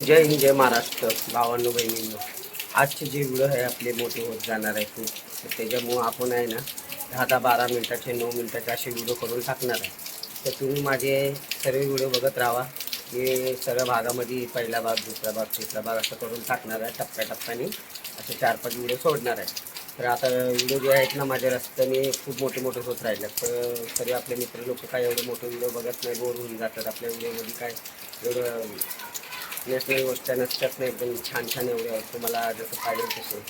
जय हिंद जय महाराष्ट्र. भावांनो बहिणींनो आजचे जे व्हिडिओ आहे आपले मोठे होत जाणार आहे खूप. तर त्याच्यामुळं आपण आहे ना दहा दहा बारा मिनटाचे नऊ मिनटाचे असे व्हिडिओ करून टाकणार आहे. तर तुम्ही माझे सर्व व्हिडिओ बघत राहा. मी सर्व भागामध्ये पहिला भाग दुसरा भाग तिसरा भाग असं करून टाकणार आहे टप्प्याटप्प्याने. असे चार पाच व्हिडिओ सोडणार आहे. तर आता व्हिडिओ जे आहेत ना माझ्या रस्त्याने खूप मोठे मोठे होत राहिले तर तरी आपले मित्र लोक काय एवढे मोठे व्हिडिओ बघत नाही बोर होऊन जातात. आपल्या व्हिडिओमध्ये काय एवढं नॅशनल गोष्ट नसतात नाही एकदम छान छान एवढे तुम्हाला जसं पाहिजे तसे.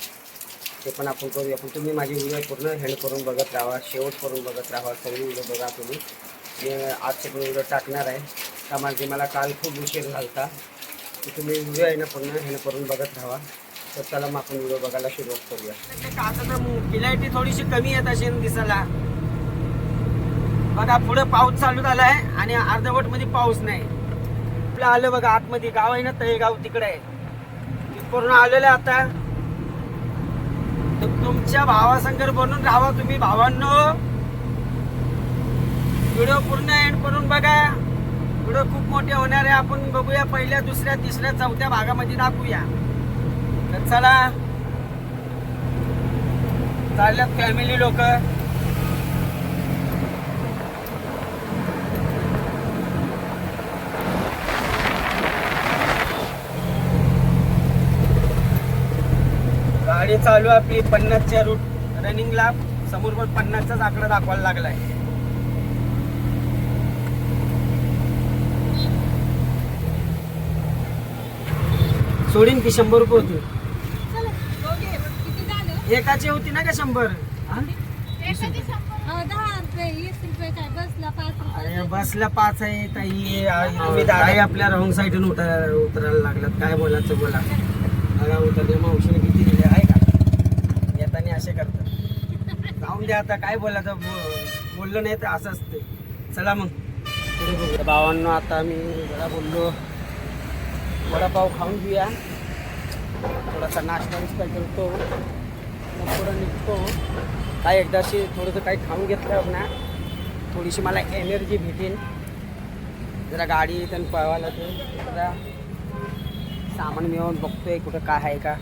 ते पण आपण करूया. पण तुम्ही माझी व्हिडिओ पूर्ण हेंड करून बघत राहा शेवट करून बघत राहा. सगळी व्हिडिओ बघा तुम्ही. मी आजचे पण व्हिडिओ टाकणार आहे. त्यामध्ये मला काल खूप उशीर झाला होता की तुम्ही व्हिडिओ आहे ना पूर्ण हेंड करून बघत राहा. तर चला मग आपण व्हिडिओ बघायला सुरुवात करूया. आता तर थोडीशी कमी येत असेल दिसायला. बघा पुढे पाऊस चालू झाला आहे आणि अर्धवटमध्ये पाऊस नाही. आपलं आलं बघा आतमध्ये. गाव आहे ना तळेगाव तिकडे आहे. पूर्ण आलेलं आहे आता. तुमच्या भावासंगर बनून राहा तुम्ही भावांनो. व्हिडिओ पूर्ण एंड करून बघा. व्हिडिओ खूप मोठे होणार आहे. आपण बघूया पहिल्या दुसऱ्या तिसऱ्या चौथ्या भागामध्ये दाखवूया. तर चला. चालल्यात फॅमिली लोक. गाडी चालू आहे आपली पन्नासच्या रूट रनिंगला समोर पण पन्नासचाच आकडा दाखवायला लागलाय. सोडीन की शंभर रुपये होती एकाची होती ना का शंभर? हा? दहा रुपये वीस रुपये काय बसला पाच अरे रुपये बसला पाच आहे ताई. आपल्या रॉंग साईडून उतर उतरायला लागलात. काय बोलायचं बोला. उतरले मावशीने किती दिले आहे का येताना असे राहून द्या आता काय बोलायचं बोललो बोललं नाही तर असं असते. चला मग. पुढे आता मी जरा बोललो. वडापाव खाऊन घेऊया. थोडासा नाश्ता बिस्टा करतो. मग पुढं निघतो. काय एकदाशी थोडंसं काही खाऊन घेतलं ना थोडीशी मला एनर्जी भेटेल. जरा गाडी त्यांनी पळवायला ते जरा सामान मिळवून बघतोय कुठं काय आहे का.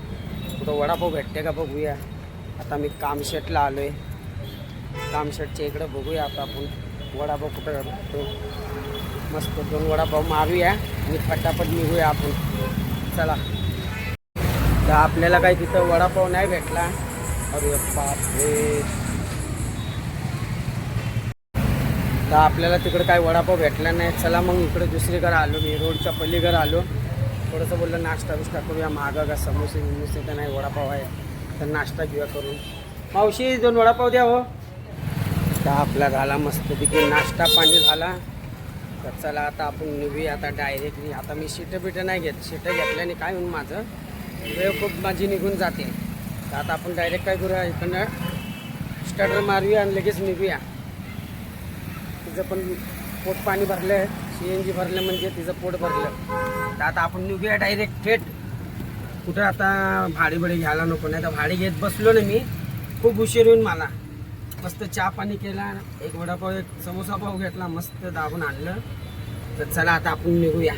कुठं वडापाव भेटते का बघूया. आता मी कामशेटला आलो आहे कामशेटच्या इकडं बघूया आता आपण. वडापाव कुठं भेटतो मस्त दोन वडापाव मारूया आणि फटाफट निघूया आपण. चला. तर आपल्याला काही तिथं वडापाव नाही भेटला. अरे बापरे. तर आपल्याला तिकडं काय वडापाव भेटला नाही. चला मग इकडे दुसरीकडे आलो. मी रोडच्या पलीकडे आलो. थोडंसं बोललं नाश्ता बिस्टा करूया. मागं का समोसे बिमोसे तर नाही वडापाव आहे. तर नाश्ता घेऊया करून. मावशी दोन वडापाव द्या हो. तर आपला झाला मस्तपैकी नाश्ता पाणी झाला. तर चला आता आपण निघूया आता डायरेक्टली आता मी शिटं बिटं नाही घेत. शिटं घेतल्याने काय होऊन माझं? वेळ खूप माझी निघून जाते. तर आता आपण डायरेक्ट काय करूया? इकडनं स्टार्टर मारूया आणि लगेच निघूया. तिचं पण पोट पाणी भरलं आहे सी एन जी भरलं म्हणजे तिचं पोट भरलं. तर आता आपण निघूया डायरेक्ट थेट. कुठं आता भाडे बिडे घ्यायला नको. नाही तर भाडे घेत बसलो ना मी. खूप उशीर येऊन मला. मस्त चहा पाणी केला एक वडापाव एक समोसा पाव घेतला मस्त दाबून आणलं. तर चला आता आपण निघूया.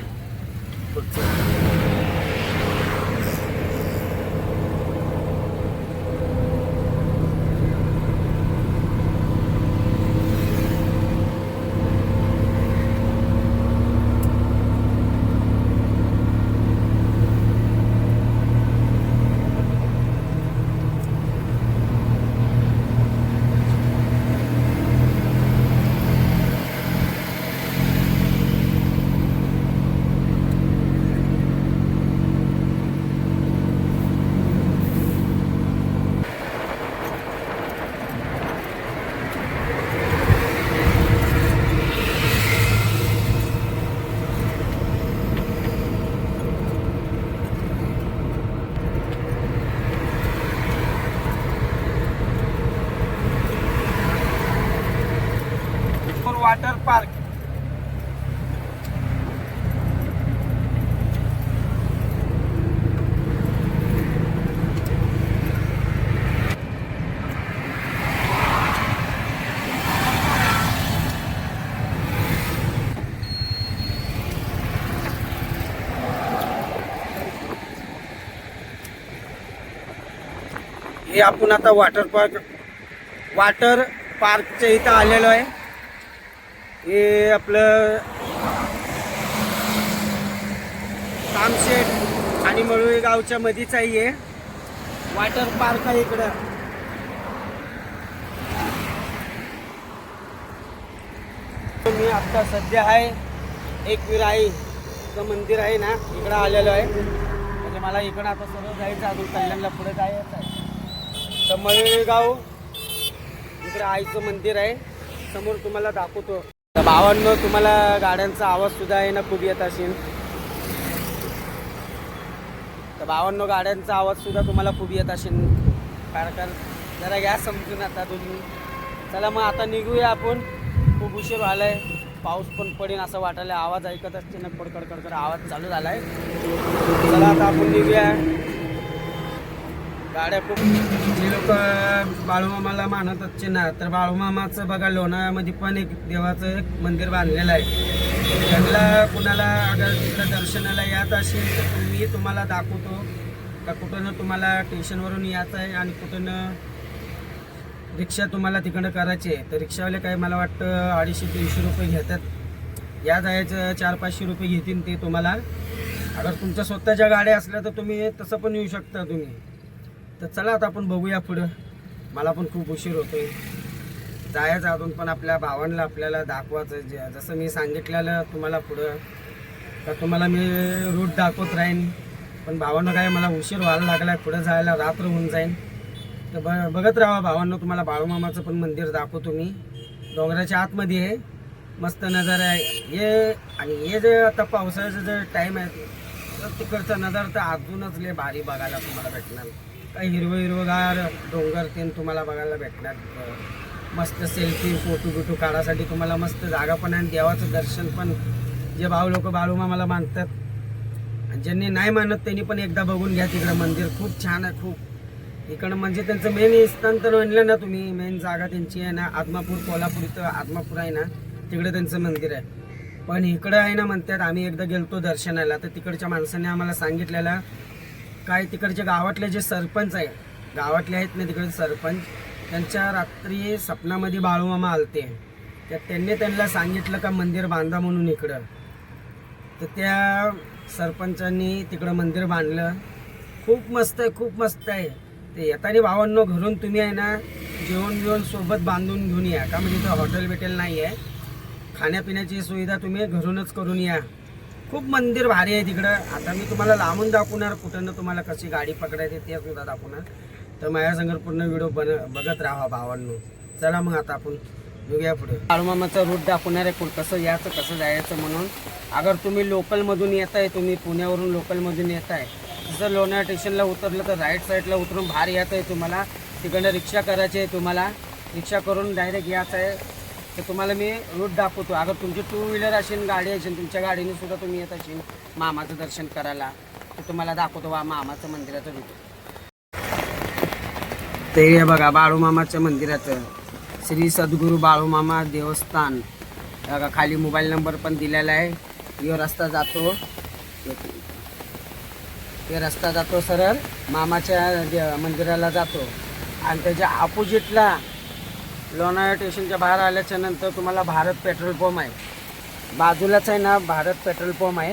हे आपण आता वॉटर पार्क वॉटर पार्कच्या इथं आलेलो आहे. हे आपलं कामशेट आणि मळुळे गावच्या मधीच आहे वॉटर पार्क आहे इकडं. मी आता सध्या आहे एक विराईचं मंदिर आहे ना इकडं आलेलो आहे. म्हणजे मला इकडं आता सर्व जायचं अजून कल्याणला पुढे जायचं आहे. तर मळेगाव इकडे आईचं मंदिर आहे. समोर तुम्हाला दाखवतो. तर भावांनो तुम्हाला गाड्यांचा आवाज सुद्धा आहे ना खूप येत असेल. तर भावांनो गाड्यांचा आवाज सुद्धा तुम्हाला खूप येत असेल. कारण जरा घ्या समजून आता तुम्ही चला मग आता निघूया आपण. खूप उशीर आहे पाऊस पण पडेन असं वाटायला आवाज ऐकत असते ना कडकड कडकड आवाज चालू झालाय चला आता आपण निघूया गाड्या खूप जे लोक बाळूमामाला मानत ना तर बाळूमामाचं बघा लोणावळ्यामध्ये पण एक देवाचं एक मंदिर बांधलेलं आहे. त्यांना कुणाला अगर तिकडं दर्शनाला यात असेल तर मी तुम्हाला दाखवतो. का कुठं तुम्हाला स्टेशनवरून यायचं आहे आणि कुठं रिक्षा तुम्हाला तिकडं करायची आहे. तर रिक्षावाले काय मला वाटतं अडीचशे तीनशे रुपये घेतात. या जायचं चार पाचशे रुपये घेतील ते तुम्हाला. अगर तुमच्या स्वतःच्या गाड्या असल्या तर तुम्ही तसं पण येऊ शकता तुम्ही. तर चला आता आपण बघूया पुढं. मला पण खूप उशीर होतोय. जायचं अजून पण आपल्या भावांना आपल्याला दाखवायचं जे जसं मी सांगितलेलं तुम्हाला पुढं तर तुम्हाला मी रूट दाखवत राहीन. पण भावांना काय मला उशीर व्हायला लागला आहे पुढं जायला रात्र होऊन जाईन. तर ब बघत राहा भावांना तुम्हाला बाळूमामाचं पण मंदिर दाखवतो मी. डोंगराच्या आतमध्ये आहे. मस्त नजारा आहे. हे आणि हे जे आता पावसाळ्याचं जे टाईम आहे तर तिकडचा नजारा तर अजूनच लय भारी बघायला तुम्हाला भेटणार. काही हिरवं हिरवगार डोंगर ते तुम्हाला बघायला भेटणार. मस्त सेल्फी फोटो बिटो काढासाठी तुम्हाला मस्त जागा पण आणि देवाचं दर्शन पण. जे भाऊ लोक बाळूमामाला मानतात. आणि ज्यांनी नाही मानत त्यांनी पण एकदा बघून घ्या तिकडं मंदिर. खूप छान आहे खूप. इकडं म्हणजे त्यांचं मेन स्थान तर म्हणलं ना तुम्ही मेन जागा त्यांची आहे ना आदमापूर कोल्हापूर इथं आदमापूर आहे ना तिकडे त्यांचं मंदिर आहे. पण इकडं आहे ना म्हणतात आम्ही एकदा गेलतो दर्शनाला तर तिकडच्या माणसाने आम्हाला सांगितलेलं काय तिकडचे गावातले जे सरपंच आहे गावातले आहेत ना तिकडे सरपंच त्यांच्या रात्री स्वप्नामध्ये बाळूमामा आलते. तर त्यांनी त्यांना सांगितलं का मंदिर बांधा म्हणून इकडं. तर त्या सरपंचांनी तिकडं मंदिर बांधलं. खूप मस्त आहे खूप मस्त आहे. ते येताना भावांनो घरून तुम्ही आहे ना जेवण जेवण सोबत बांधून घेऊन या. का म्हणजे इथं हॉटेल बिटेल नाही आहे. खाण्यापिण्याची सुविधा तुम्ही घरूनच करून या. खूप मंदिर भारी आहे तिकडं. आता मी तुम्हाला लांबून दाखवणार कुठं ना तुम्हाला कशी गाडी पकडायची ते सुद्धा दाखवणार. तर माझ्या संग पूर्ण व्हिडिओ बन बघत राहा भावांनो. चला मग आता आपण बघूया पुढे. काळमामाचा रूट दाखवणार आहे कुठं कसं यायचं कसं जायचं म्हणून. अगर तुम्ही लोकलमधून येत आहे तुम्ही पुण्यावरून लोकलमधून येत आहे जसं लोणार स्टेशनला उतरलं तर राईट साईडला उतरून बाहेर यायचं आहे तुम्हाला. तिकडनं रिक्षा करायची आहे तुम्हाला. रिक्षा करून डायरेक्ट यायचं आहे. तर तुम्हाला मी रूट दाखवतो. अगर तुमची टू व्हीलर असेल गाडी असेल तुमच्या गाडीने सुद्धा तुम्ही येत असेल मामाचं दर्शन करायला. तर तुम्हाला दाखवतो बा मामाचं मंदिराचं रूट ते हे बघा बाळूमामाच्या मंदिराचं. श्री सद्गुरू बाळूमामा देवस्थान. बघा खाली मोबाईल नंबर पण दिलेला आहे. यो रस्ता जातो. ते रस्ता जातो सरळ. मामाच्या दे- मंदिराला जातो. आणि त्याच्या ऑपोजिटला लोणावळा स्टेशनच्या बाहेर आल्याच्यानंतर तुम्हाला भारत पेट्रोल पंप आहे. बाजूलाच आहे ना भारत पेट्रोल पंप आहे.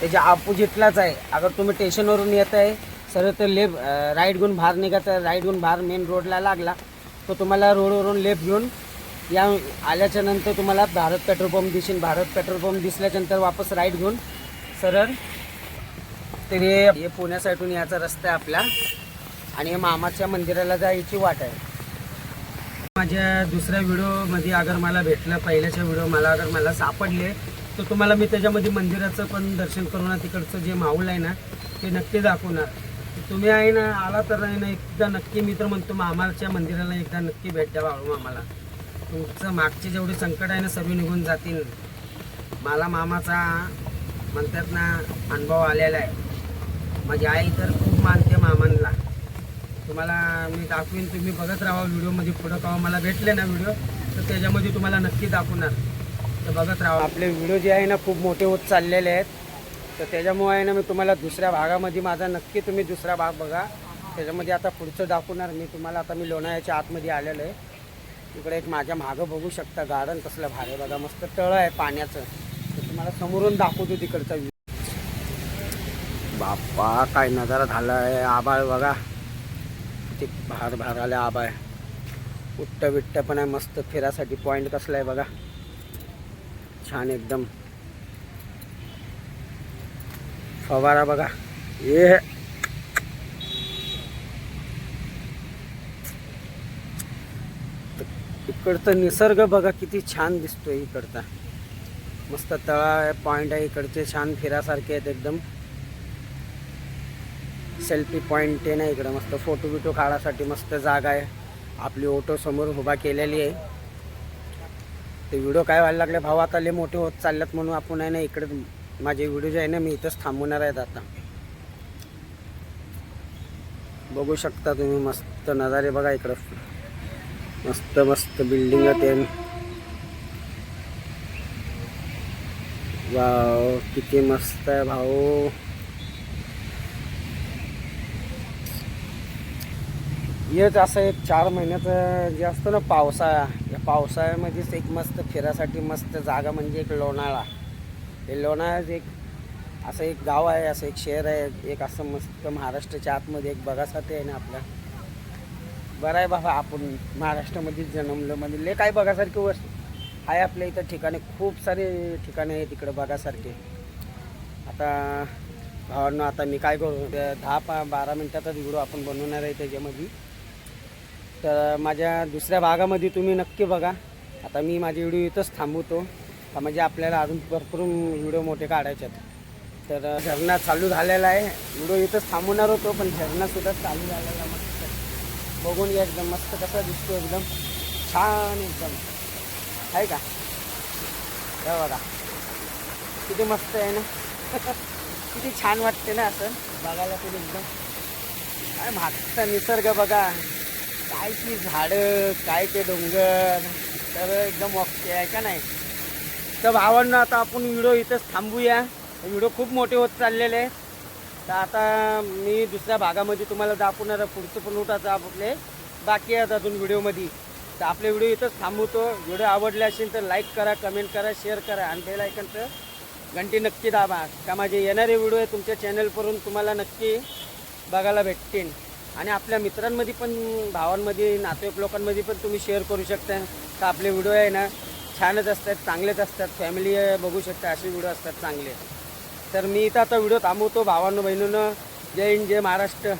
त्याच्या अपोजिटलाच आहे. अगर तुम्ही स्टेशनवरून येत आहे सरळ तर लेफ्ट राईट घेऊन बाहेर निघायचं राईट घेऊन बाहेर मेन रोडला लागला तर तुम्हाला रोडवरून लेफ्ट घेऊन या आल्याच्यानंतर तुम्हाला भारत पेट्रोल पंप दिसेल भारत पेट्रोल पंप दिसल्याच्यानंतर वापस राईट घेऊन सरळ तरी हे हे पुण्या साईडून याचा रस्ता आहे आपला. आणि मामाच्या मंदिराला जायची वाट आहे. माझ्या दुसऱ्या व्हिडिओमध्ये अगर मला भेटलं पहिल्याच्या व्हिडिओ मला अगर मला सापडले तर तुम्हाला मी त्याच्यामध्ये मंदिराचं पण दर्शन करून तिकडचं जे माऊल आहे ना ते नक्की दाखवणार. तुम्ही आहे ना आला तर आहे ना एकदा नक्की मी तर म्हणतो मामाच्या मंदिराला एकदा नक्की भेट द्या बाळू मामाला. तुमचं मागचे जेवढे संकट आहे ना सर्व निघून जातील. मला मामाचा म्हणतात ना अनुभव आलेला आहे. माझी आई तर खूप मानते मामांना. तुम्हाला मी दाखवीन तुम्ही बघत राहा व्हिडिओमध्ये पुढं केव्हा मला भेटले ना व्हिडिओ तर त्याच्यामध्ये तुम्हाला नक्की दाखवणार. तर बघत राहा. आपले व्हिडिओ जे आहे ना खूप मोठे होत चाललेले आहेत. तर त्याच्यामुळे आहे ना मी तुम्हाला दुसऱ्या भागामध्ये माझा नक्की तुम्ही दुसरा भाग बघा. त्याच्यामध्ये आता पुढचं दाखवणार. मी तुम्हाला आता मी लोणाळ्याच्या आतमध्ये आलेलो आहे. इकडे एक माझ्या मागं बघू शकता गार्डन कसलं भारे आहे बघा. मस्त तळं आहे पाण्याचं. तर तुम्हाला समोरून दाखवतो तिकडचा व्ह्यू बाप्पा काय नजारा झाला आहे आबाळ बघा. किती भार भार आले आहे उट्ट विट्ट पण आहे मस्त फिरासाठी पॉईंट कसला आहे बघा. छान एकदम. फवारा बघा. ये. इकडचं निसर्ग बघा किती छान दिसतोय इकडचा. मस्त तळा आहे पॉईंट आहे इकडचे छान फिरासारखे आहेत एकदम. सेल्फी पॉईंट आहे ना इकडं. मस्त फोटो बिटो काढासाठी मस्त जागा आहे. आपली ऑटो समोर उभा केलेली आहे. ते व्हिडिओ काय व्हायला लागले? भाऊ आता लय मोठे होत चालल्यात म्हणून आपण आहे ना इकडे माझे व्हिडिओ जे आहे ना मी इथंच थांबवणार आहेत आता. बघू शकता तुम्ही मस्त नजारे बघा इकडं. मस्त मस्त बिल्डिंग ते. वाव किती मस्त आहे भाऊ. हेच असं एक चार महिन्याचं जे असतं ना पावसाळा या पावसाळ्यामध्येच एक मस्त फिरायसाठी मस्त जागा म्हणजे एक लोणाळा. हे लोणाळ्यात एक असं एक गाव आहे असं एक शहर आहे एक असं मस्त महाराष्ट्राच्या आतमध्ये एक बघासाठी आहे ना आपल्या. बरं आहे बाबा आपण महाराष्ट्रामध्येच जन्मलं म्हणजे लय काय बघासारखी वस्तू आहे आपल्या इथं ठिकाणे खूप सारे ठिकाणे आहेत इकडं बघासारखे. आता भावांनो आता मी काय करू? ते दहा पा बारा मिनटातच व्हिडिओ आपण बनवणार आहे त्याच्यामध्ये. तर माझ्या दुसऱ्या भागामध्ये तुम्ही नक्की बघा. आता मी माझे व्हिडिओ इथंच थांबवतो. म्हणजे आपल्याला अजून भरपूर व्हिडिओ मोठे काढायचे आहेत. तर झरणा चालू झालेला आहे. व्हिडिओ इथंच थांबवणार होतो पण झरणासुद्धा चालू झालेला आहे. मस्त बघून घ्या एकदम मस्त कसा दिसतो एकदम. छान एकदम. आहे का? हे बघा. किती मस्त आहे ना? किती छान वाटते ना असं. बघायला तरी एकदम. काय मागचा निसर्ग बघा. काय ती झाडं काय ते डोंगर तर एकदम ओके आहे का नाही? तर भावांना आता आपण व्हिडिओ इथंच थांबूया. व्हिडिओ खूप मोठे होत चाललेले तर आता मी दुसऱ्या भागामध्ये तुम्हाला दाखवणार आहे पुढचं पण उठाचं आपले. बाकी आहेत अजून व्हिडिओमध्ये. तर आपले व्हिडिओ इथंच थांबवतो. व्हिडिओ आवडले असेल तर लाईक करा कमेंट करा शेअर करा आणि बेल आयकनचं घंटी नक्की दाबा. का माझे येणारे व्हिडिओ आहे तुमच्या चॅनलवरून तुम्हाला नक्की बघायला भेटतील. आणि आपल्या मित्रांमध्ये पण भावांमध्ये नातेवाईक लोकांमध्ये पण तुम्ही शेअर करू शकता. तर आपले व्हिडिओ आहे ना छानच असतात चांगलेच असतात. फॅमिली बघू शकता असे व्हिडिओ असतात चांगले. तर मी इथं आता व्हिडिओ थांबवतो भावांनो बहिणीनं. जय हिंद जय महाराष्ट्र.